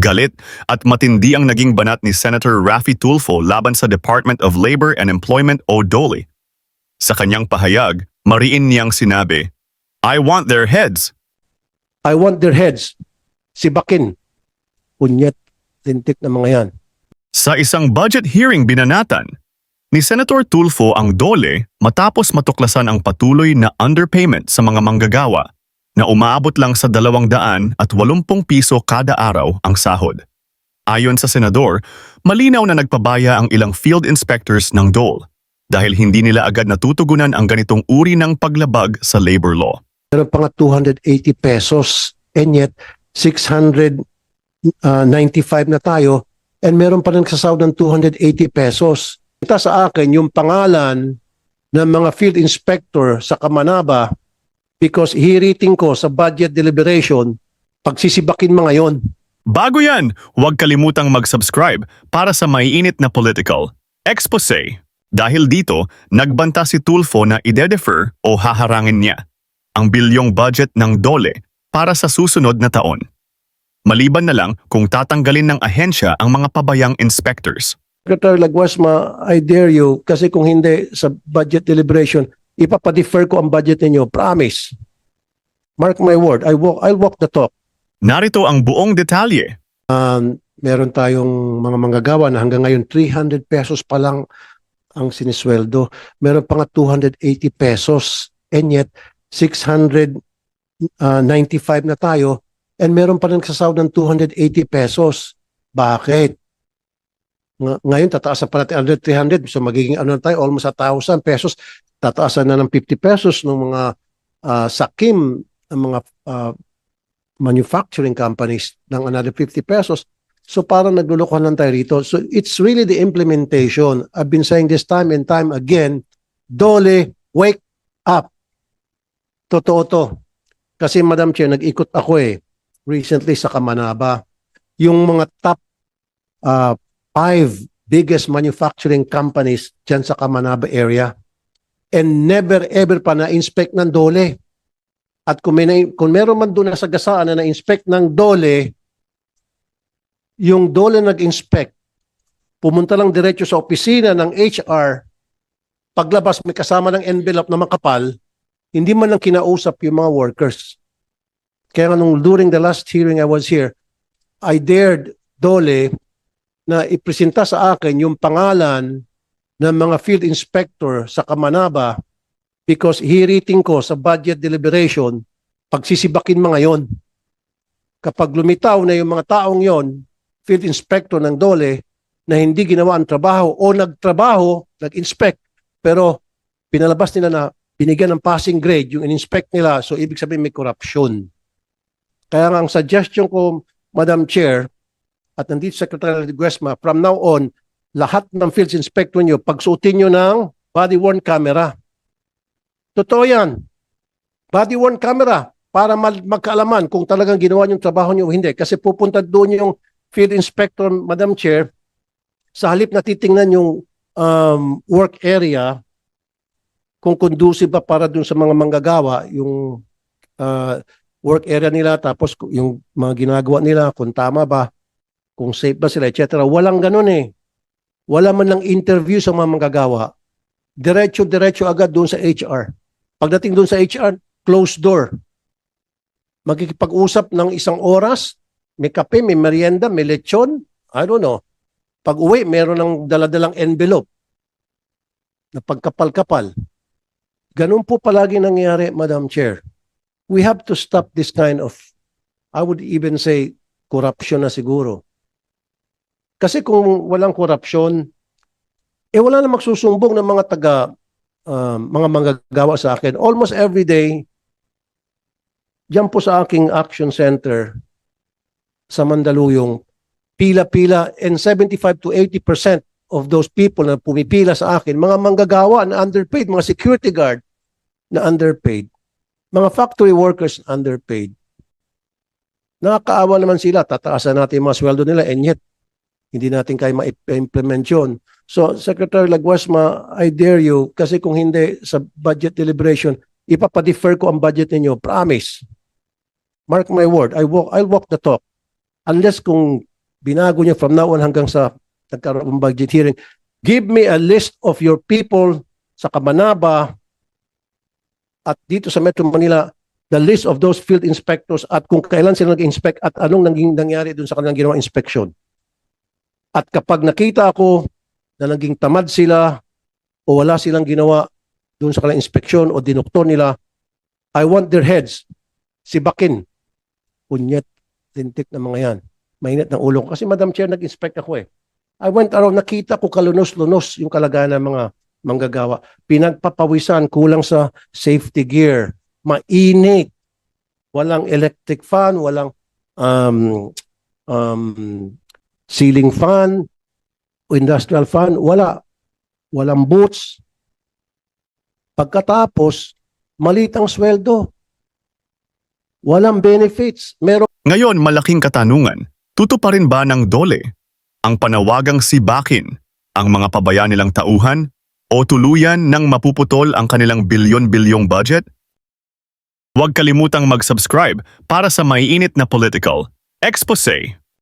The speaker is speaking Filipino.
Galit at matindi ang naging banat ni Senator Raffy Tulfo laban sa Department of Labor and Employment o DOLE. Sa kanyang pahayag, mariin niyang sinabi, I want their heads. I want their heads. Si Bakin. Punyet, lintik na mga yan. Sa isang budget hearing binanatan, ni Senator Tulfo ang DOLE matapos matuklasan ang patuloy na underpayment sa mga manggagawa na umaabot lang sa 200 at 80 piso kada araw ang sahod. Ayon sa senador, malinaw na nagpabaya ang ilang field inspectors ng DOLE dahil hindi nila agad natutugunan ang ganitong uri ng paglabag sa labor law. Meron pa nga 280 pesos and yet 695 na tayo and meron pa rin sasahod ng 280 pesos. Ita sa akin yung pangalan ng mga field inspector sa Kamanaba because hiriting ko sa budget deliberation pagsisibakin mga yon. Bago yan, huwag kalimutang mag-subscribe para sa maiinit na political expose. Dahil dito, nagbanta si Tulfo na ide-defer o haharangin niya ang bilyong budget ng DOLE para sa susunod na taon. Maliban na lang kung tatanggalin ng ahensya ang mga pabayang inspectors. Secretary Laguasma, I dare you kasi kung hindi sa budget deliberation, ipapadefer ko ang budget ninyo. Promise. Mark my word, I walk, I'll walk the talk. Narito ang buong detalye. Um, meron tayong mga manggagawa na hanggang ngayon 300 pesos pa lang ang sinisweldo. Meron pa nga 280 pesos and yet 695 na tayo and meron pa rin sasahod ng 280 pesos. Bakit? Ng- ngayon tataasan pa natin under 300 so magiging ano tayo almost 1,000 pesos. Tataasan na ng 50 pesos ng mga ah, sakim ng mga ah, manufacturing companies ng another 50 pesos. So parang naglulukuhan lang tayo rito. So it's really the implementation. I've been saying this time and time again, Dole, wake up. Totoo to. Kasi Madam Chair, nag-ikot ako eh recently sa Kamanaba. Yung mga top uh, five biggest manufacturing companies dyan sa Kamanaba area and never ever pa na-inspect ng Dole. At kung, may, na- kung meron man doon na sagasaan na na-inspect ng DOLE, yung DOLE nag-inspect, pumunta lang diretso sa opisina ng HR, paglabas may kasama ng envelope na makapal, hindi man lang kinausap yung mga workers. Kaya nung during the last hearing I was here, I dared DOLE na ipresenta sa akin yung pangalan ng mga field inspector sa Kamanaba because hiriting ko sa budget deliberation, pagsisibakin mga yon. Kapag lumitaw na yung mga taong yon, field inspector ng DOLE, na hindi ginawa ang trabaho o nagtrabaho, nag-inspect, pero pinalabas nila na binigyan ng passing grade yung in-inspect nila, so ibig sabihin may corruption. Kaya nga ang suggestion ko, Madam Chair, at nandito Secretary Guesma, from now on, lahat ng field inspector nyo, pagsuotin nyo ng body-worn camera. Totoo yan. Body-worn camera para mag- magkaalaman kung talagang ginawa yung trabaho nyo o hindi. Kasi pupunta doon yung field inspector, Madam Chair, sa halip na titingnan yung um, work area kung conducive ba para doon sa mga manggagawa, yung uh, work area nila, tapos yung mga ginagawa nila, kung tama ba, kung safe ba sila, etc. Walang ganun eh. Wala man lang interview sa mga manggagawa. Diretso-diretso agad doon sa HR. Pagdating doon sa HR, closed door. Magkikipag-usap ng isang oras, may kape, may merienda, may lechon, I don't know. Pag uwi, meron ng daladalang envelope na pagkapal-kapal. Ganun po palagi nangyayari, Madam Chair. We have to stop this kind of, I would even say, corruption na siguro. Kasi kung walang korupsyon, eh wala na magsusumbong ng mga taga, um, mga manggagawa sa akin. Almost every day, Diyan po sa aking action center sa Mandaluyong, pila-pila and 75 to 80% of those people na pumipila sa akin, mga manggagawa na underpaid, mga security guard na underpaid, mga factory workers underpaid. Nakakaawa naman sila, tataasan natin yung mga sweldo nila and yet hindi natin kaya ma-implement yun. So, Secretary Laguasma, I dare you, kasi kung hindi sa budget deliberation, ipapadefer ko ang budget ninyo. Promise. Mark my word, I walk, I'll walk the talk. Unless kung binago niya from now on hanggang sa nagkaroon budget hearing. Give me a list of your people sa Kamanaba at dito sa Metro Manila, the list of those field inspectors at kung kailan sila nag-inspect at anong naging nangyari dun sa kanilang ginawang inspection. At kapag nakita ako na naging tamad sila o wala silang ginawa dun sa kanilang inspeksyon o dinoktor nila, I want their heads. Si Bakin. Punyet, lintik na mga yan. Mainit ng ulo. Kasi Madam Chair, nag-inspect ako eh. I went around, nakita ko kalunos-lunos yung kalagayan ng mga manggagawa. Pinagpapawisan, kulang sa safety gear. Mainit. Walang electric fan, walang um, um, ceiling fan, industrial fan, wala. Walang boots. Pagkatapos, maliit ang sweldo. Walang benefits. Meron Ngayon malaking katanungan, tutuparin ba ng dole ang panawagang si Bakin ang mga pabayan nilang tauhan o tuluyan ng mapuputol ang kanilang bilyon-bilyong budget? Huwag kalimutang mag-subscribe para sa maiinit na political expose.